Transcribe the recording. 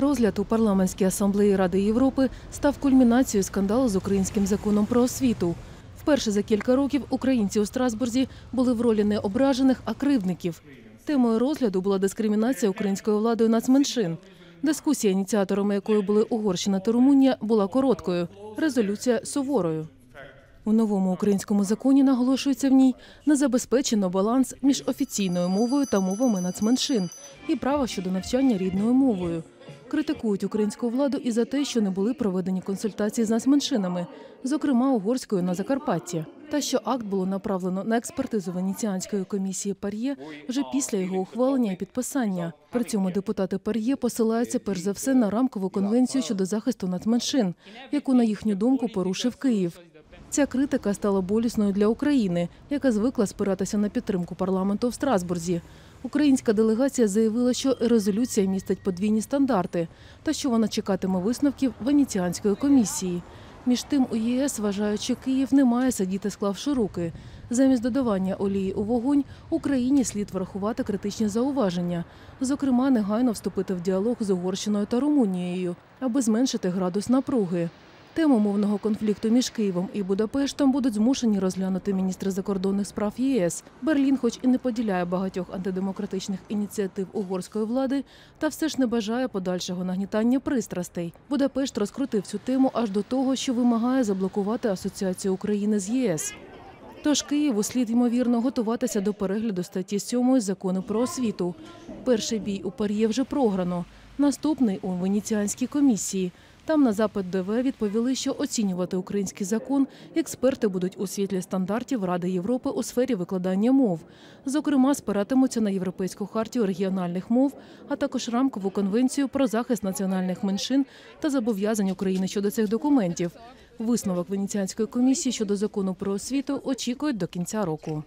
Розгляд у парламентській асамблеї Ради Європи став кульмінацією скандалу з українським законом про освіту. Вперше за кілька років українці у Страсбурзі були в ролі не ображених, а кривдників. Темою розгляду була дискримінація українською владою нацменшин. Дискусія, ініціаторами якої були Угорщина та Румунія, була короткою. Резолюція суворою. У новому українському законі наголошується в ній не забезпечено баланс між офіційною мовою та мовами нацменшин і право щодо навчання рідною мовою. Критикують українську владу і за те, що не були проведені консультації з нацменшинами, зокрема угорською на Закарпатті. Та що акт було направлено на експертизу Венеціанської комісії Пар'є вже після його ухвалення і підписання. При цьому депутати Пар'є посилаються перш за все на рамкову конвенцію щодо захисту нацменшин, яку на їхню думку порушив Київ. Ця критика стала болісною для України, яка звикла спиратися на підтримку парламенту в Страсбурзі. Українська делегація заявила, що резолюція містить подвійні стандарти та що вона чекатиме висновків Венеціанської комісії. Між тим, у ЄС вважають, що Київ не має сидіти, склавши руки. Замість додавання олії у вогонь Україні слід врахувати критичні зауваження, зокрема, негайно вступити в діалог з Угорщиною та Румунією, аби зменшити градус напруги. Тему мовного конфлікту між Києвом і Будапештом будуть змушені розглянути міністри закордонних справ ЄС. Берлін, хоч і не поділяє багатьох антидемократичних ініціатив угорської влади, та все ж не бажає подальшого нагнітання пристрастей. Будапешт розкрутив цю тему аж до того, що вимагає заблокувати асоціацію України з ЄС. Тож Києву слід ймовірно готуватися до перегляду статті 7 закону про освіту. Перший бій у Пар'є вже програно. Наступний у Венеціанській комісії. Там на запит ДВ відповіли, що оцінювати український закон експерти будуть у світлі стандартів Ради Європи у сфері викладання мов. Зокрема, спиратимуться на Європейську хартію регіональних мов, а також рамкову конвенцію про захист національних меншин та зобов'язань України щодо цих документів. Висновок Венеціанської комісії щодо закону про освіту очікують до кінця року.